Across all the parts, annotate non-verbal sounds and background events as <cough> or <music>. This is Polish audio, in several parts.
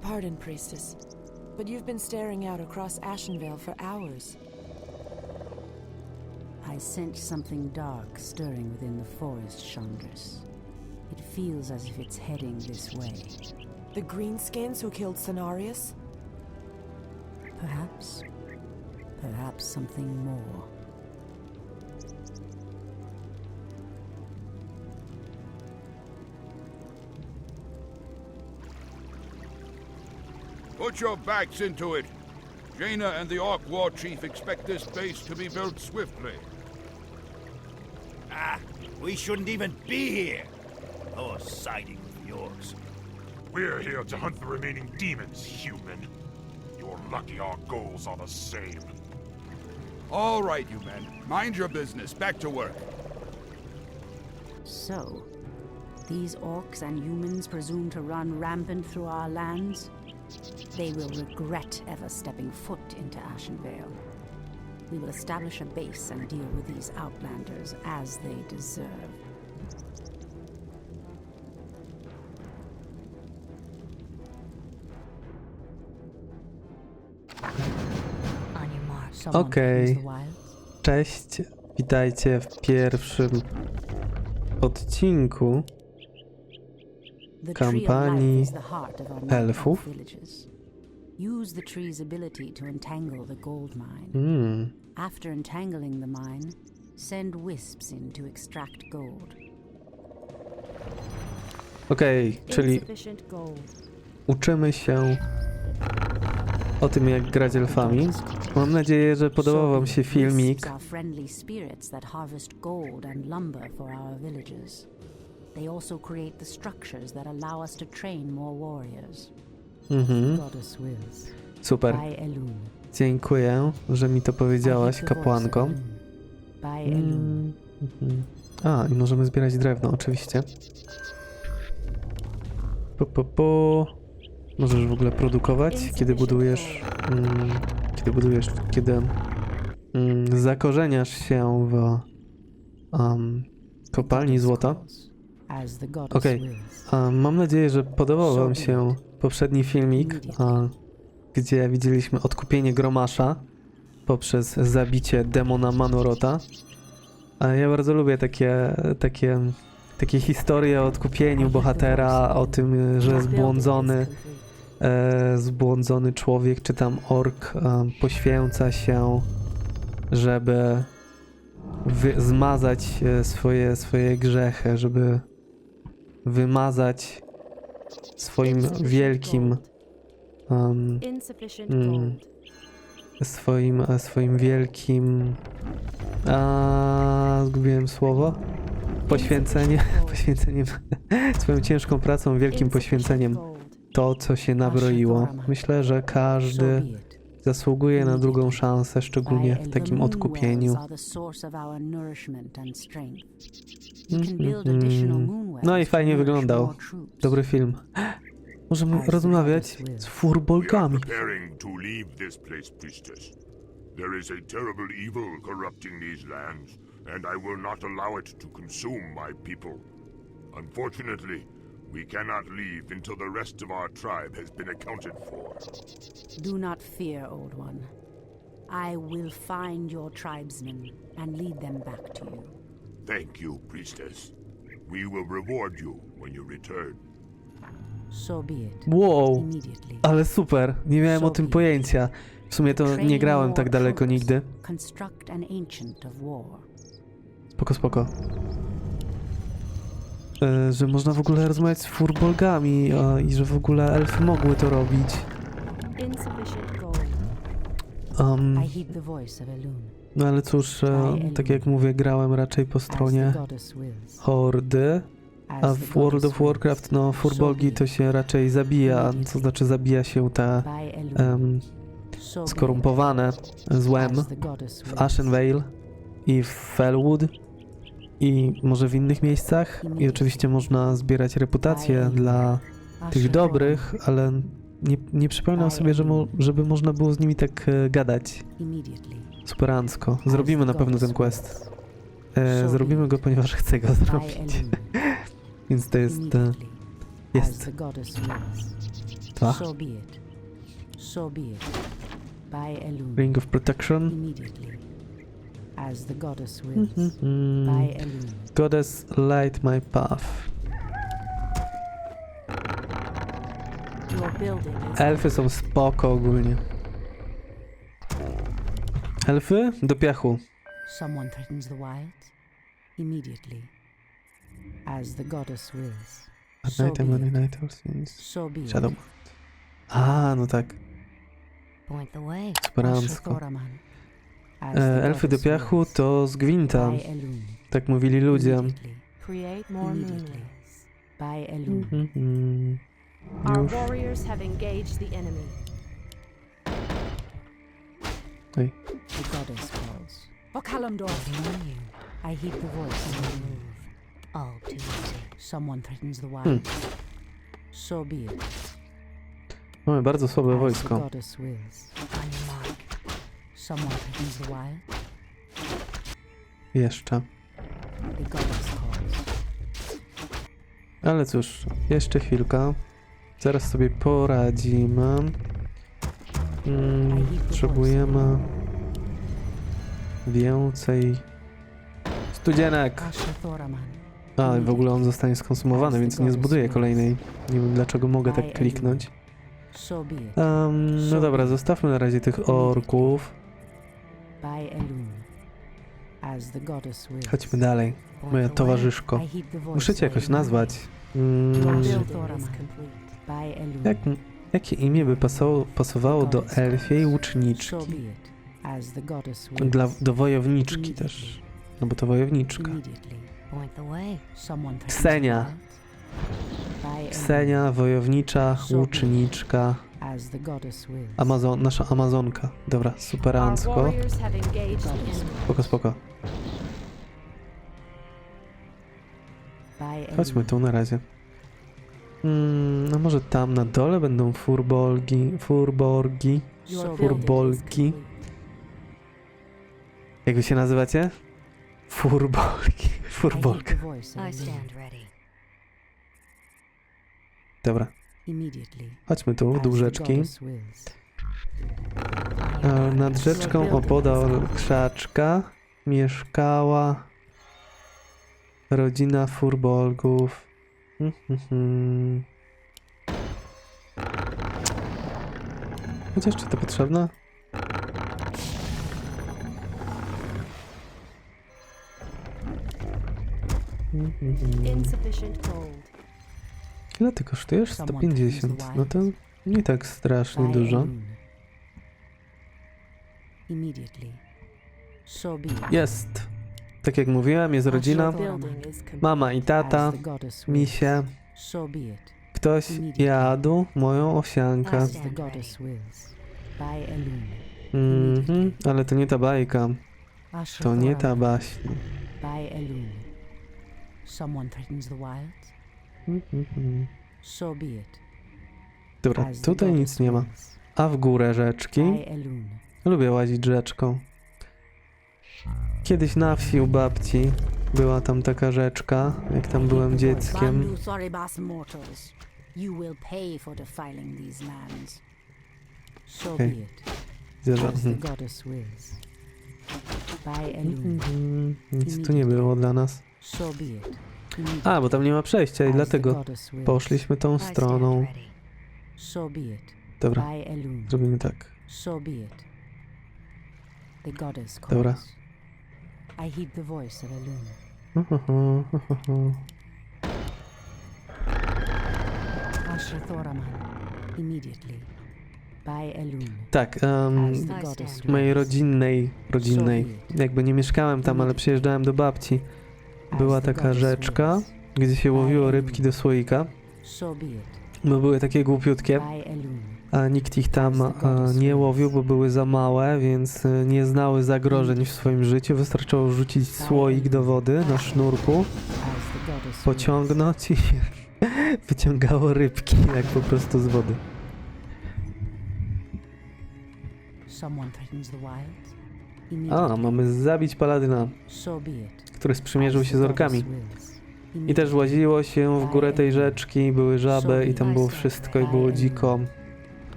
Pardon, priestess, but you've been staring out across Ashenvale for hours. I sense something dark stirring within the forest, Chandras. It feels as if it's heading this way. The greenskins who killed Cenarius? Perhaps. Perhaps something more. Put your backs into it. Jaina and the Orc War Chief expect this base to be built swiftly. Ah, we shouldn't even be here. Or siding with yours. We're here to hunt the remaining demons, human. You're lucky our goals are the same. All right, you men. Mind your business. Back to work. So, these orcs and humans presume to run rampant through our lands? They will regret ever stepping foot into Ashenvale. We will establish a base and deal with these outlanders as they deserve. Okej. Cześć, witajcie w pierwszym odcinku kampanii elfów. Use the tree's ability to entangle the gold mine. Mm, After entangling the mine, send wisps in to extract gold. Okej, czyli Insufficient gold. uczymy się o tym, jak grać elfami. Mam nadzieję, że podobał Wam się filmik. They also create the structures that allow us to train more warriors. Mhm, super. Dziękuję, że mi to powiedziałaś, kapłanko. Mm, mhm. A, i możemy zbierać drewno, oczywiście. Po, po, po. Możesz w ogóle produkować, kiedy budujesz. Mm, kiedy budujesz, kiedy mm, zakorzeniasz się w um, kopalni złota. Okej. A, mam nadzieję, że podobał Wam się poprzedni filmik, a, gdzie widzieliśmy odkupienie Gromasza poprzez zabicie demona Manorota. A ja bardzo lubię takie, takie, takie historie o odkupieniu bohatera, o tym, że zbłądzony, e, zbłądzony człowiek czy tam ork e, poświęca się, żeby zmazać e, swoje, swoje grzechy, żeby wymazać swoim wielkim um, Mm. swoim, e, swoim wielkim a, zgubiłem słowo? Poświęcenie <laughs> poświęceniem swoją ciężką pracą wielkim poświęceniem to co się nabroiło myślę że każdy zasługuje na drugą szansę szczególnie w takim odkupieniu Mhm. No i fajnie wyglądał. dobry film możemy rozmawiać z priestess. There is a terrible evil corrupting these lands, and I will not allow it to consume my people. Unfortunately, we cannot leave until the rest of our tribe has been accounted for. Do not fear, Old One. I will find your tribesmen and lead them back to you. Thank you, priestess. We will reward you when you return. So be it. wow Immediately. ale super nie miałem o tym pojęcia w sumie to nie grałem tak daleko nigdy Construct an ancient of war. Spoko, spoko. E, że można w ogóle rozmawiać z furbolgami a, i że w ogóle elfy mogły to robić. Um, no ale cóż, e, tak jak mówię, grałem raczej po stronie hordy, a w World of Warcraft, no, furbolgi to się raczej zabija, to znaczy zabija się te it. skorumpowane złem w. Ashenvale i w Felwood i może w innych miejscach. I oczywiście można zbierać reputację dla tych dobrych, ale nie, nie przypominam sobie, że mo, żeby można było z nimi tak e, gadać superancko. Zrobimy na pewno ten quest. E, zrobimy go, ponieważ chcę go zrobić. <laughs> Więc to jest... E, jest dwa. Ring of Protection. As the goddess wills. By Mm, Elune. goddess, light my path. Your building is Elfy są spoko ogólnie. Elfy? Do piachu. Someone threatens the wilds. Immediately. As the goddess wills. At So night be and the night. So. Shadow. A, no tak. Point the way. Elfy do piachu to z Gwinta. Tak mówili ludzie. Mhm. Our Już. warriors have engaged the enemy. Oj. The goddess calls. For Kalimdor. Beyond you, I heed the voice and I move. All too easy. Someone threatens the wilds. So be it. Mamy bardzo słabe wojsko. goddess wills. On your mark. Someone threatens the wild. Jeszcze. The goddess calls. Ale cóż, jeszcze chwilka. Zaraz sobie poradzimy. Mm, potrzebujemy więcej studzienek. Ashur-Thoraman. A, i w ogóle on zostanie skonsumowany, więc nie zbuduję kolejnej. Nie wiem dlaczego mogę tak kliknąć. So be it. No dobra, zostawmy na razie tych orków. By Elune. As the goddess wills. Chodźmy dalej. Moja towarzyszko. Muszę cię jakoś nazwać. Mm, jak, jakie imię by pasowało, pasowało do elfiej łuczniczki? Dla, do wojowniczki też. No bo to wojowniczka. Ksenia. Ksenia, wojownicza, łuczniczka, Amazon, nasza Amazonka. Dobra, superancko. Spoko, spoko. Chodźmy tu na razie. Mm, no może tam na dole będą furbolgi, furborgi. Complete. Jak wy się nazywacie? Furbolgi. Furbolka. Dobra. Chodźmy tu, the rzeczki. Nad rzeczką opodal krzaczka mieszkała rodzina furbolgów. Hmm, hmm, hmm. Chociaż czy to potrzebne? Hmm, hmm. Insufficient gold. Ile ty kosztujesz? Someone 150. plays the No to nie tak strasznie dużo. Jest. Tak jak mówiłem, jest rodzina. Mama i tata, it. Ktoś jadł moją Elune. Mhm, ale to nie ta bajka. To nie ta baśń. Someone threatens the wilds. Mhm. So be it. Dobra, tutaj nic nie ma. A w górę rzeczki. Lubię łazić rzeczką. Kiedyś na wsi u babci była tam taka rzeczka, jak tam byłem dzieckiem. Okay. mhm. Elune. Mhm, Nic tu nie było dla nas. So be it. A, bo tam nie ma przejścia i dlatego poszliśmy tą stroną. Dobra, zrobimy tak. Dobra. <laughs> Tak, w mojej rodzinnej, rodzinnej, jakby nie mieszkałem tam, ale przyjeżdżałem do babci, była taka rzeczka, gdzie się łowiło rybki do słoika, bo były takie głupiutkie, a nikt ich tam nie łowił, bo były za małe, więc e, nie znały zagrożeń w swoim życiu. Wystarczyło rzucić słoik do wody na sznurku, pociągnąć i <laughs> wyciągało rybki, jak po prostu z wody. A, mamy zabić paladyna, So be it. Który sprzymierzył się z orkami. I też łaziło się w górę tej rzeczki, były żaby i tam było wszystko i było dziko.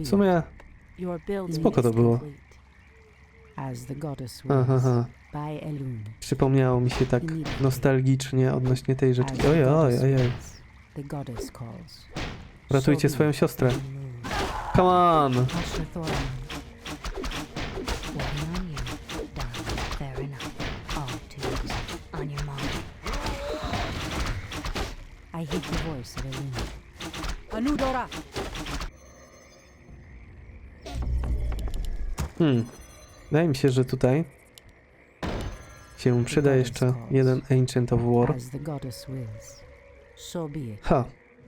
W sumie, Spoko to było. aha, aha. Przypomniało mi się tak nostalgicznie odnośnie tej rzeczki. the Oj, oj, goddess oj, oj. wills. The goddess calls. Ratujcie swoją siostrę. Come on! Anudora! Hmm. Wydaje mi się, że tutaj się przyda jeszcze jeden Ancient of War. Ha!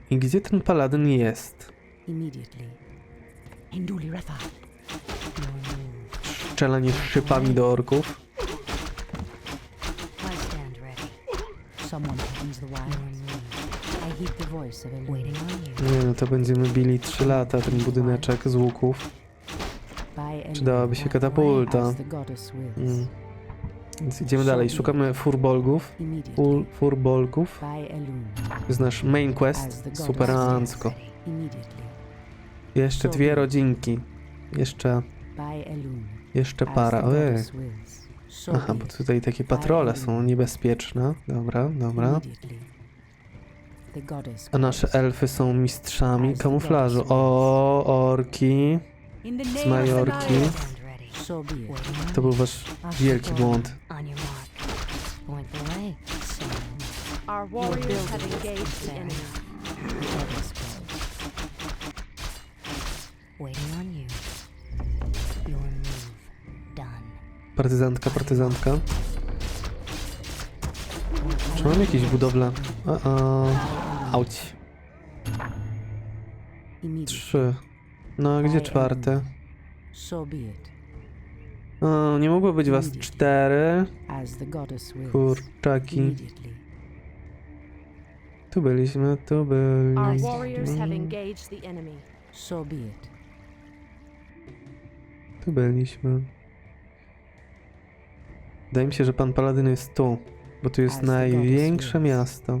I gdzie ten paladyn jest? Refa. Your move. Strzelanie szypami do orków? Someone threatens the Your Nie no, to będziemy bili 3 lata ten budyneczek z łuków. Przydałaby się katapulta. Mm. Więc idziemy dalej, szukamy furbolgów. Fur, furbolgów. To jest nasz main quest. Superancko. Jeszcze dwie rodzinki. Jeszcze, jeszcze para. Ojej. Aha, bo tutaj takie patrole są niebezpieczne. Dobra, dobra. A nasze elfy są mistrzami kamuflażu. O, orki. Z Majorki. To był wasz wielki błąd. Partyzantka, partyzantka. Czy mam jakieś budowle? A. Auć. Trzy. No, gdzie czwarte? O, nie mogło być was cztery. Kurczaki. Tu byliśmy, tu byliśmy. Tu byliśmy. Wydaje mi się, że pan Paladyn jest tu, bo tu jest największe miasto.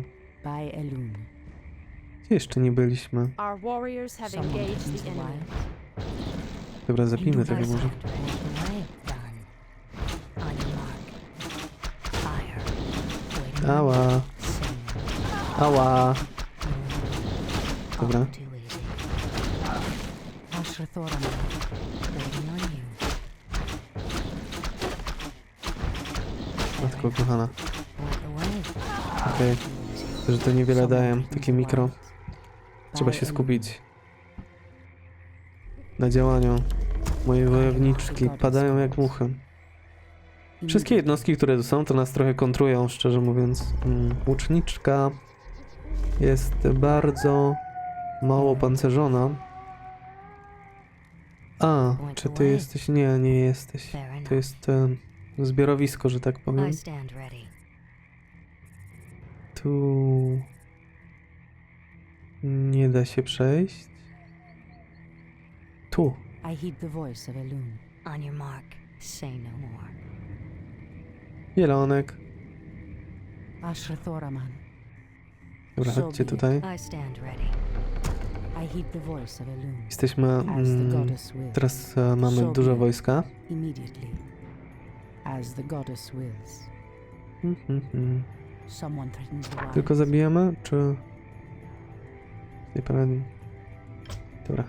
Gdzie jeszcze nie byliśmy? Our warriors have engaged the enemy. Dobra, zabijmy tego może. Ała, ała. Dobra. Matko kochana. Okej, że to niewiele daje, takie mikro. Trzeba się skupić. Na działaniu. Moje wojowniczki padają jak muchy. Wszystkie jednostki, które tu są, to nas trochę kontrują, szczerze mówiąc. Mm, Łuczniczka jest bardzo mało pancerzona. A, czy ty jesteś? Nie, nie jesteś. To jest e, zbiorowisko, że tak powiem. I stand ready. Tu nie da się przejść. Tu. I heed the voice of Elun. On your mark. Say no more. Zielonek. Asher Thoraman. Dobra, chodźcie tutaj. I stand ready. I heed the voice of Elun. Jesteśmy. Mm, teraz e, mamy So dużo wojska. Immediately. As the goddess wills. Mm, mm, Tylko zabijamy, czy. Nie pamiętam. Dobra.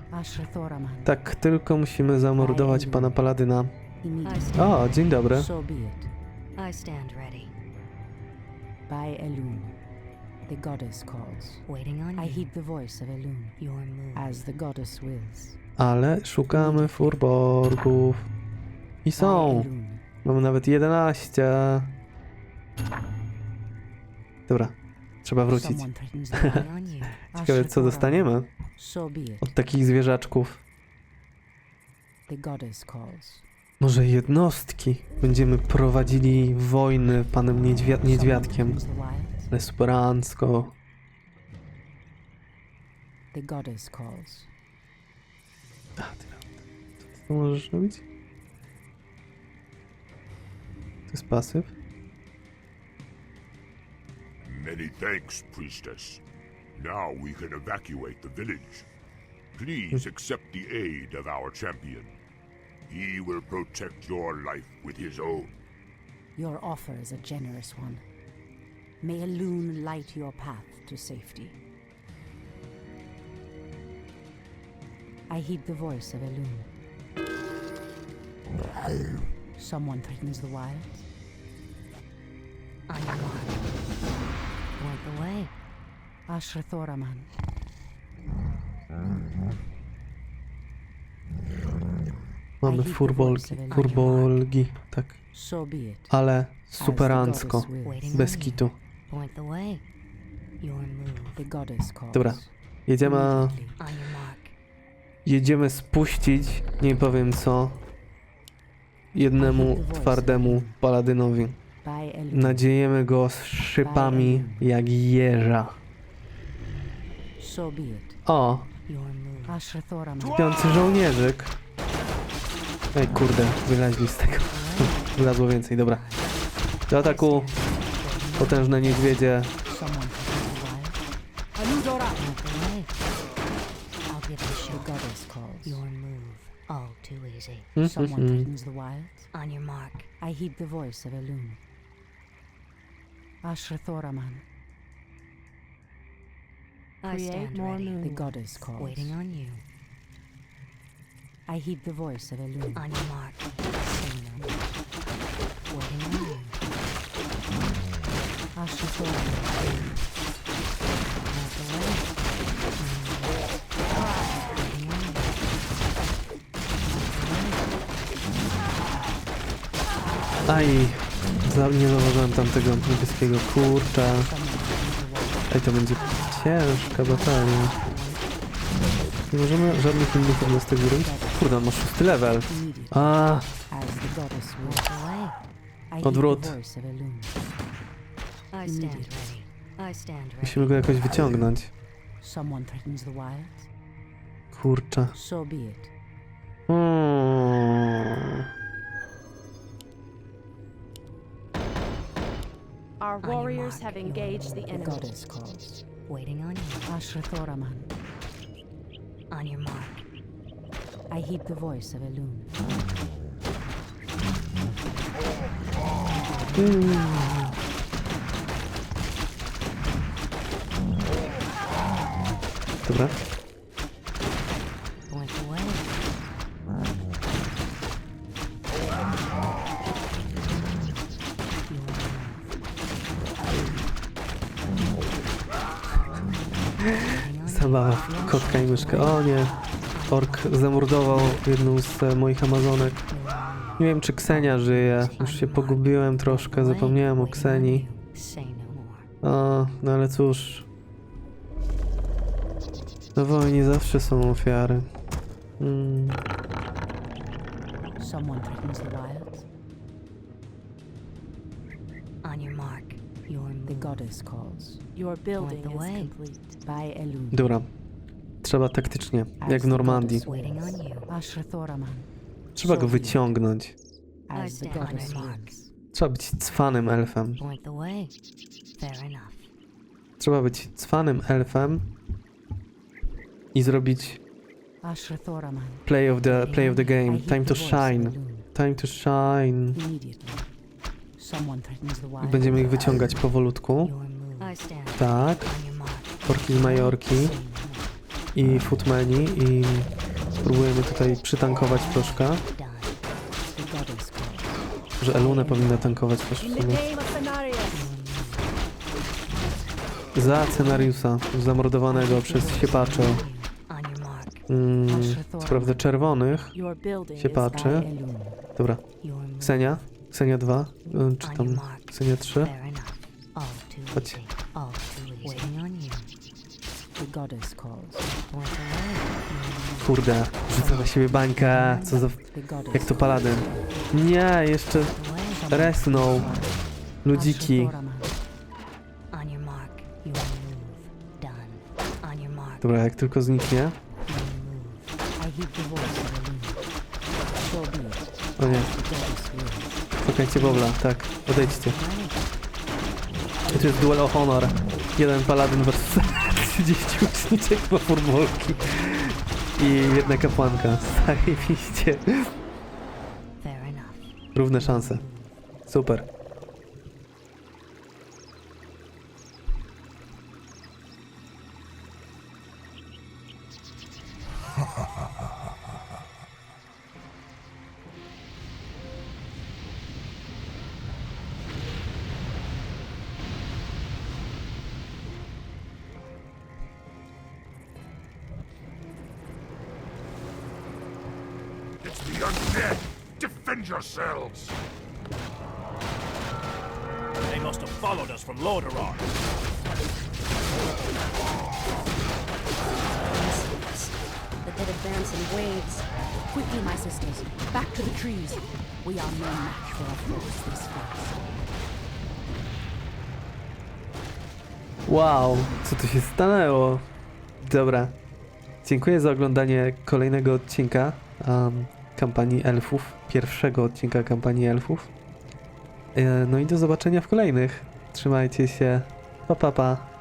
Tak, tylko musimy zamordować pana Paladyna. O, dzień dobry. I stand ready. By Elun. The goddess calls. Waiting on I heed the voice of Elun. Your move. As the goddess wills. Ale szukamy furborgów. I są. Mamy nawet 11. Dobra, trzeba wrócić. <laughs> Ciekawe, co dostaniemy od takich zwierzaczków. Może jednostki. Będziemy prowadzili wojny panem niedźwia niedźwiadkiem. Threatens the goddess calls. A, ty- Co możesz robić? To jest pasyw. Many thanks, priestess. Now we can evacuate the village. Please hmm. accept the aid of our champion. He will protect your life with his own. Your offer is a generous one. May a loon light your path to safety. I heed the voice of a loon. Someone threatens the wilds. On your mark. Point the way. Mamy furbolgi, furbolgi, tak. Ale superancko, bez kitu. Dobra. Jedziemy, jedziemy spuścić, nie powiem co, jednemu twardemu paladynowi. Nadziejemy go z szypami jak jeża. O, śpiący żołnierzyk. Ej, kurde, wyleźli z tego. <laughs> Wylazło więcej, dobra. Do ataku, potężne niedźwiedzie. Someone threatens Ashra Thoraman. I Create stand more ready. The goddess calls. Waiting on you. I heed the voice of Elune. On your mark. Say no more. Waiting on you. Ashra Thoraman. Point. Waiting on you. Aj, za, nie zauważyłem tamtego niebieskiego kurcza. Ej, to będzie ciężka batalia. Nie możemy żadnych innych jednostek zrobić? Kurde, on ma szósty level. A, As the goddess Point wills. the way. Our warriors have engaged the The enemy. goddess calls. Waiting on you. Ashra Thoraman. On your mark. I heed the voice of Elune. Dobra. Zabawa kotka i myszkę. O nie. Ork zamordował jedną z e, moich amazonek. Nie wiem, czy Ksenia żyje. Już się pogubiłem troszkę, zapomniałem o more. O, no ale cóż. Na wojnie zawsze są ofiary. Mm. Wilds. Goddess calls. Your building the is way. complete. By. Dobra. Trzeba taktycznie, jak w Normandii. Waiting on you. Ashra Thoraman. Trzeba go wyciągnąć. As the goddess. Trzeba być cwanym elfem. Point the way. Fair enough. Trzeba być cwanym elfem i zrobić Ashra Thoraman. play of the, play of the game. Time to shine. Time to shine. Immediately. Będziemy ich wyciągać powolutku. I Tak. on your mark. Orki z Majorki i footmeni i spróbujemy tutaj przytankować troszkę, że Elunę powinna tankować też w sumie. Za scenariusza zamordowanego przez siepacze. Mm, co prawda czerwonych. Elune. Dobra. Ksenia. Ksenia 2, czy On tam. Ksenia 3. Fair enough. All too Chodź. Kurde, rzucę na siebie bańkę. Co za... Jak to paladyn. Nie, jeszcze resnął. Ludziki. Dobra, jak tylko zniknie. Your move. Szukajcie Bobla, tak, odejdźcie. I tu jest duel o honor. Jeden paladyn versus <laughs> 30 uczniczek po furbolki. I jedna kapłanka. <laughs> Zajebiście. Równe szanse. Super. It's the undead! Defend yourselves! They must have followed us from Lordaeron. The dead advance in waves. Quickly, my sisters. Back to the trees. We are no match for a force this fast. Wow, co tu się stanęło? Dobra. Dziękuję za oglądanie kolejnego odcinka um, kampanii elfów. Pierwszego odcinka kampanii elfów. E, no i do zobaczenia w kolejnych. Trzymajcie się. Pa pa pa.